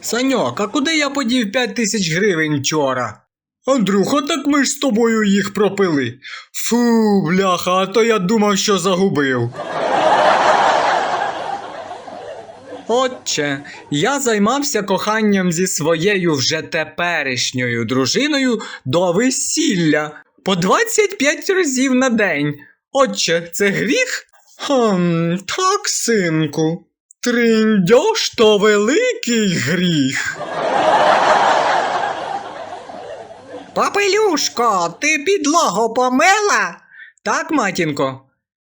Саньок, а куди я подів 5 тисяч гривень вчора? Андрюха, так ми ж з тобою їх пропили. Фу, бляха, а то я думав, що загубив. Отче, я займався коханням зі своєю вже теперішньою дружиною до весілля по 25 разів на день. Отче, це гріх? Хм, так, синку. Триндьош то великий гріх. Папелюшко, ти підлогу помила? Так, матінко.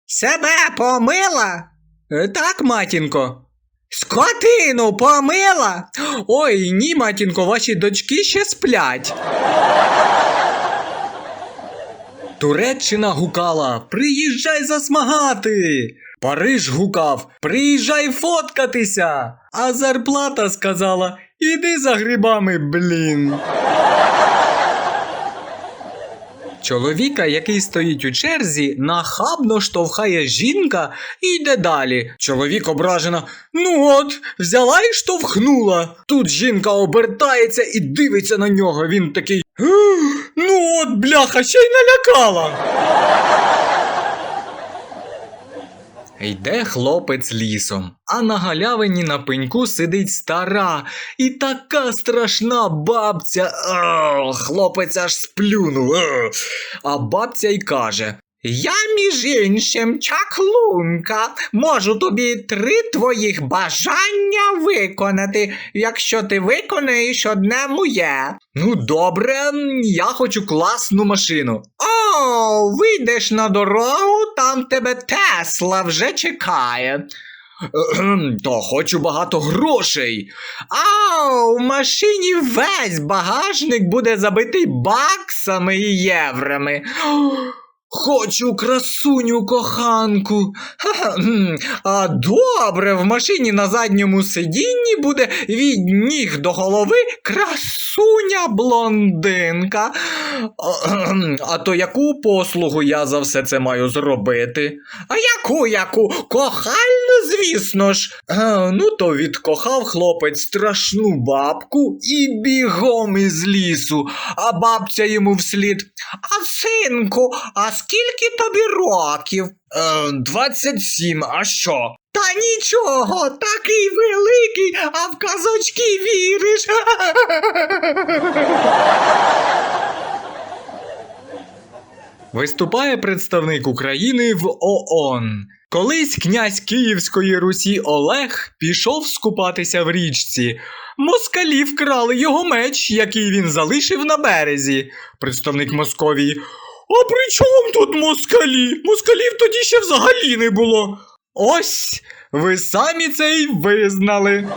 Себе помила? «Е, Так, матінко. Скотину помила? Ой, ні, матінко, ваші дочки ще сплять. Туреччина гукала Приїжджай засмагати. Париж гукав Приїжджай фоткатися. А зарплата сказала Іди за грибами, блін. Чоловіка, який стоїть у черзі, нахабно штовхає жінка і йде далі. Чоловік ображено. Ну от, взяла і штовхнула. Тут жінка обертається і дивиться на нього. Він такий. Ну от, бляха, ще й налякала. Йде хлопець лісом, а на галявині на пеньку сидить стара і така страшна бабця. О, хлопець аж сплюнув. О. А бабця й каже: Я, між іншим, чаклунка, можу тобі три твоїх бажання виконати, якщо ти виконаєш одне моє. Ну, добре, я хочу класну машину. О, вийдеш на дорогу, там тебе Тесла вже чекає. То хочу багато грошей. А в машині весь багажник буде забитий баксами і єврами. Хочу красуню коханку. А добре, в машині на задньому сидінні буде від ніг до голови красуня блондинка. А то яку послугу я за все це маю зробити? А яку яку? Кохальну, звісно ж. Ну то відкохав хлопець страшну бабку і бігом із лісу, а бабця йому вслід. Синку, а скільки тобі років? Двадцять сім, а що? Та нічого, такий великий, а в казочки віриш. Виступає представник України в ООН. Колись князь Київської Русі Олег пішов скупатися в річці. Москалі вкрали його меч, який він залишив на березі. Представник Московії. А при чому тут москалі? Москалів тоді ще взагалі не було. Ось, ви самі це й визнали.